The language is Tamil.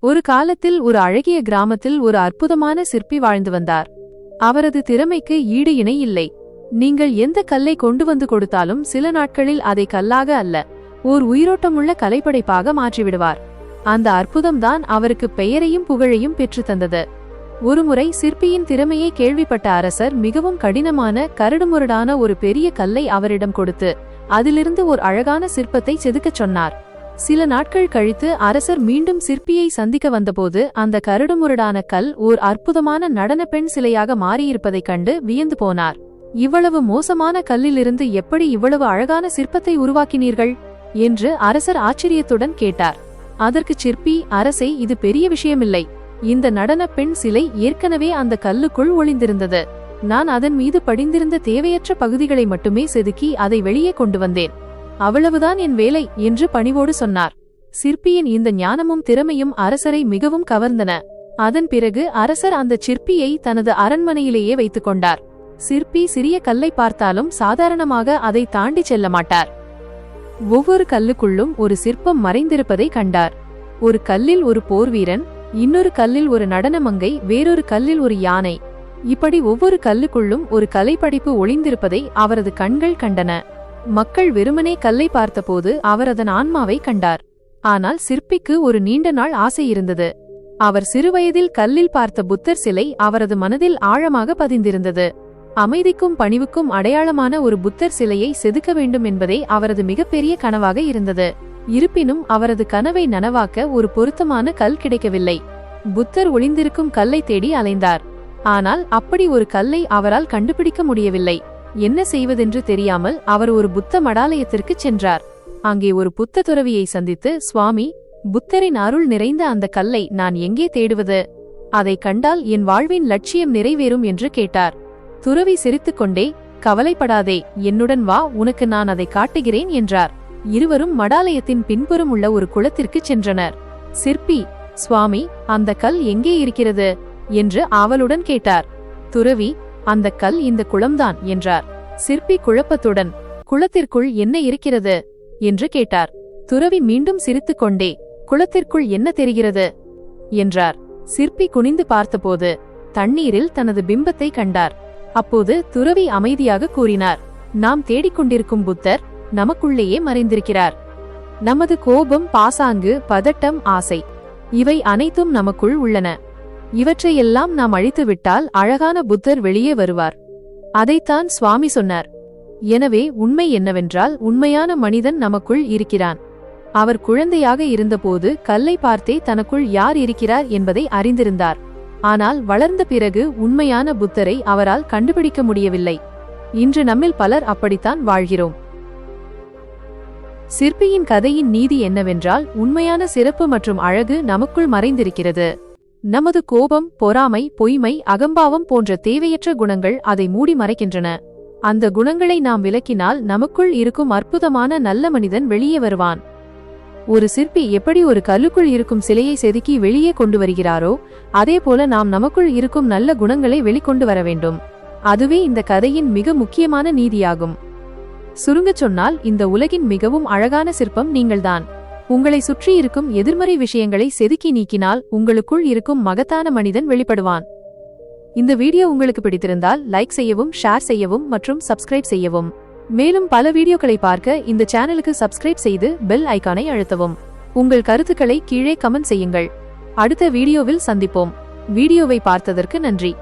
ஒரு காலத்தில் ஒரு அழகிய கிராமத்தில் ஒரு அற்புதமான சிற்பி வாழ்ந்து வந்தார். அவரது திறமைக்கு ஈடு இணை இல்லை. நீங்கள் எந்த கல்லை கொண்டு வந்து கொடுத்தாலும் சில நாட்களில் அதை கல்லாக அல்ல ஓர் உயிரோட்டமுள்ள கலைப்படைப்பாக மாற்றிவிடுவார். அந்த அற்புதம்தான் அவருக்கு பெயரையும் புகழையும் பெற்றுத் தந்தது. ஒருமுறை சிற்பியின் திறமையை கேள்விப்பட்ட அரசர் மிகவும் கடினமான கரடுமுரடான ஒரு பெரிய கல்லை அவரிடம் கொடுத்து அதிலிருந்து ஒரு அழகான சிற்பத்தை செதுக்கச் சொன்னார். சில நாட்கள் கழித்து அரசர் மீண்டும் சிற்பியை சந்திக்க வந்தபோது அந்த கரடுமுரடான கல் ஓர் அற்புதமான நடன பெண் சிலையாக மாறியிருப்பதைக் கண்டு வியந்து போனார். இவ்வளவு மோசமான கல்லிலிருந்து எப்படி இவ்வளவு அழகான சிற்பத்தை உருவாக்கினீர்கள்? என்று அரசர் ஆச்சரியத்துடன் கேட்டார். அதற்கு சிற்பி அரசை இது பெரிய விஷயமில்லை. இந்த நடன பெண் சிலை ஏற்கனவே அந்த கல்லுக்குள் ஒளிந்திருந்தது. நான் அதன் மீது படிந்திருந்த தேவையற்ற பகுதிகளை மட்டுமே செதுக்கி அதை வெளியே கொண்டு வந்தேன். அவ்வளவுதான் என் வேலை என்று பணிவோடு சொன்னார். சிற்பியின் இந்த ஞானமும் திறமையும் அரசரை மிகவும் கவர்ந்தன. அதன் பிறகு அரசர் அந்த சிற்பியை தனது அரண்மனையிலேயே வைத்துக் கொண்டார். சிற்பி சிறிய கல்லை பார்த்தாலும் சாதாரணமாக அதை தாண்டி செல்ல மாட்டார். ஒவ்வொரு கல்லுக்குள்ளும் ஒரு சிற்பம் மறைந்திருப்பதை கண்டார். ஒரு கல்லில் ஒரு போர்வீரன் இன்னொரு கல்லில் ஒரு நடனமங்கை வேறொரு கல்லில் ஒரு யானை. இப்படி ஒவ்வொரு கல்லுக்குள்ளும் ஒரு கலைப்படைப்பு ஒளிந்திருப்பதை அவரது கண்கள் கண்டன. மக்கள் வெறுமனே கல்லை பார்த்தபோது அவர் அதன் ஆன்மாவை கண்டார். ஆனால் சிற்பிக்கு ஒரு நீண்ட நாள் ஆசை இருந்தது. அவர் சிறுவயதில் கல்லில் பார்த்த புத்தர் சிலை அவரது மனதில் ஆழமாக பதிந்திருந்தது. அமைதிக்கும் பணிவுக்கும் அடையாளமான ஒரு புத்தர் சிலையை செதுக்க வேண்டும் என்பதே அவரது மிகப்பெரிய கனவாக இருந்தது. இருப்பினும் அவரது கனவை நனவாக்க ஒரு பொருத்தமான கல் கிடைக்கவில்லை. புத்தர் ஒளிந்திருக்கும் கல்லை தேடி அலைந்தார். ஆனால் அப்படி ஒரு கல்லை அவரால் கண்டுபிடிக்க முடியவில்லை. என்ன செய்வதென்று தெரியாமல் அவர் ஒரு புத்த மடாலயத்திற்கு சென்றார். அங்கே ஒரு புத்த துறவியை சந்தித்து சுவாமி புத்தரின் அருள் நிறைந்த அந்த கல்லை நான் எங்கே தேடுவது? அதை கண்டால் என் வாழ்வின் லட்சியம் நிறைவேறும் என்று கேட்டார். துறவி சிரித்துக்கொண்டே கவலைப்படாதே என்னுடன் வா உனக்கு நான் அதை காட்டுகிறேன் என்றார். இருவரும் மடாலயத்தின் பின்புறம் உள்ள ஒரு குளத்திற்கு சென்றனர். சிற்பி சுவாமி அந்த கல் எங்கே இருக்கிறது? என்று ஆவலுடன் கேட்டார். துறவி அந்த கல் இந்த குளம்தான் என்றார். சிற்பி குழப்பத்துடன் குளத்திற்குள் என்ன இருக்கிறது? என்று கேட்டார். துறவி மீண்டும் சிரித்துக்கொண்டே குளத்திற்குள் என்ன தெரிகிறது? என்றார். சிற்பி குனிந்து பார்த்தபோது தண்ணீரில் தனது பிம்பத்தை கண்டார். அப்போது துறவி அமைதியாக கூறினார். நாம் தேடிக்கொண்டிருக்கும் புத்தர் நமக்குள்ளேயே மறைந்திருக்கிறார். நமது கோபம் பாசாங்கு பதட்டம் ஆசை இவை அனைத்தும் நமக்குள் உள்ளன. இவற்றையெல்லாம் நாம் அழித்துவிட்டால் அழகான புத்தர் வெளியே வருவார். அதைத்தான் சுவாமி சொன்னார். எனவே உண்மை என்னவென்றால் உண்மையான மனிதன் நமக்குள் இருக்கிறான். அவர் குழந்தையாக இருந்தபோது கல்லை பார்த்தே தனக்குள் யார் இருக்கிறார் என்பதை அறிந்திருந்தார். ஆனால் வளர்ந்த பிறகு உண்மையான புத்தரை அவரால் கண்டுபிடிக்க முடியவில்லை. இன்று நம்மில் பலர் அப்படித்தான் வாழ்கிறோம். சிற்பியின் கதையின் நீதி என்னவென்றால் உண்மையான சிறப்பு மற்றும் அழகு நமக்குள் மறைந்திருக்கிறது. நமது கோபம் பொறாமை பொய்மை அகம்பாவம் போன்ற தேவையற்ற குணங்கள் அதை மூடி மறைக்கின்றன. அந்த குணங்களை நாம் விலக்கினால் நமக்குள் இருக்கும் அற்புதமான நல்ல மனிதன் வெளியே வருவான். ஒரு சிற்பி எப்படி ஒரு கல்லுக்குள் இருக்கும் சிலையை செதுக்கி வெளியே கொண்டு வருகிறாரோ அதேபோல நாம் நமக்குள் இருக்கும் நல்ல குணங்களை வெளிக்கொண்டு வர வேண்டும். அதுவே இந்த கதையின் மிக முக்கியமான நீதியாகும். சுருங்கச் சொன்னால் இந்த உலகின் மிகவும் அழகான சிற்பம் நீங்கள்தான். உங்களை சுற்றி இருக்கும் எதிர்மறை விஷயங்களை செதுக்கி நீக்கினால் உங்களுக்குள் இருக்கும் மகத்தான மனிதன் வெளிப்படுவான். இந்த வீடியோ உங்களுக்கு பிடித்திருந்தால் லைக் செய்யவும் ஷேர் செய்யவும் மற்றும் சப்ஸ்கிரைப் செய்யவும். மேலும் பல வீடியோக்களை பார்க்க இந்த சேனலுக்கு சப்ஸ்கிரைப் செய்து பெல் ஐக்கானை அழுத்தவும். உங்கள் கருத்துக்களை கீழே கமெண்ட் செய்யுங்கள். அடுத்த வீடியோவில் சந்திப்போம். வீடியோவை பார்த்ததற்கு நன்றி.